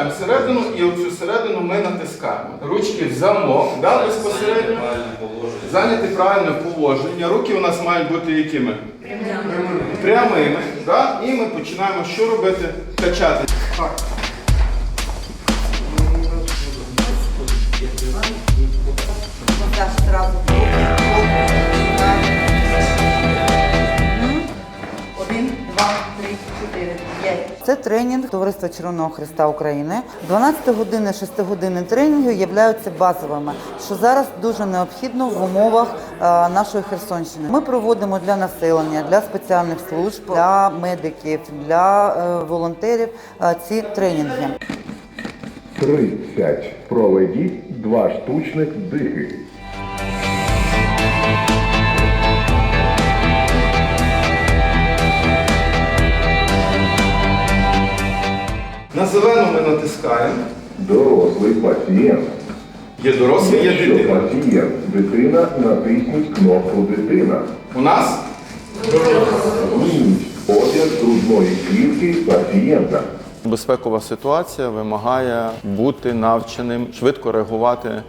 включаємо середину і оцю середину ми натискаємо. Ручки в замок, да, безпосередньо. Правильне положення. Зайняти правильне положення. Руки у нас мають бути якими? Прямими. Да? І ми починаємо що робити? Качати. Массаж Це тренінг Товариства Червоного Христа України. 12 години, 6 години тренінгу являються базовими, що зараз дуже необхідно в умовах е, нашої Херсонщини. Ми проводимо для населення, для спеціальних служб, для медиків, для е, волонтерів е, ці тренінги. 30. Проведіть два штучних дихи. На зелену ми натискаємо. Дорослий пацієнт. Є дорослий, є Якщо дитина. пацієнт дитина, натисніть кнопку дитина. У нас Змініть одяг грудної клітки пацієнта. Безпекова ситуація вимагає бути навченим, швидко реагувати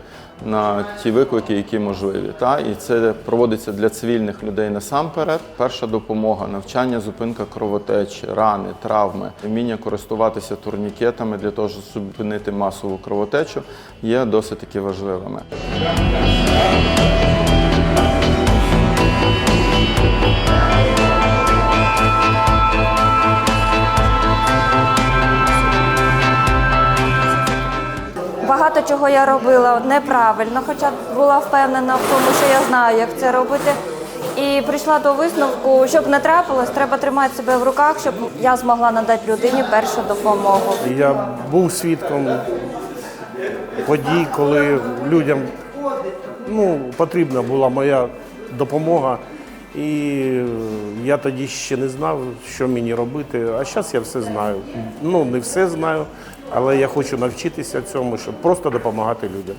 на ті виклики, які можливі. Та? І це проводиться для цивільних людей насамперед. Перша допомога, навчання, зупинка кровотечі, рани, травми, вміння користуватися турнікетами для того, щоб зупинити масову кровотечу, є досить таки важливими. Багато чого я робила неправильно, хоча була впевнена в тому, що я знаю, як це робити. І прийшла до висновку, щоб не трапилось, треба тримати себе в руках, щоб я змогла надати людині першу допомогу. Я був свідком подій, коли людям ну, потрібна була моя допомога. І я тоді ще не знав, що мені робити. А зараз я все знаю. Ну, не все знаю, але я хочу навчитися цьому, щоб просто допомагати людям.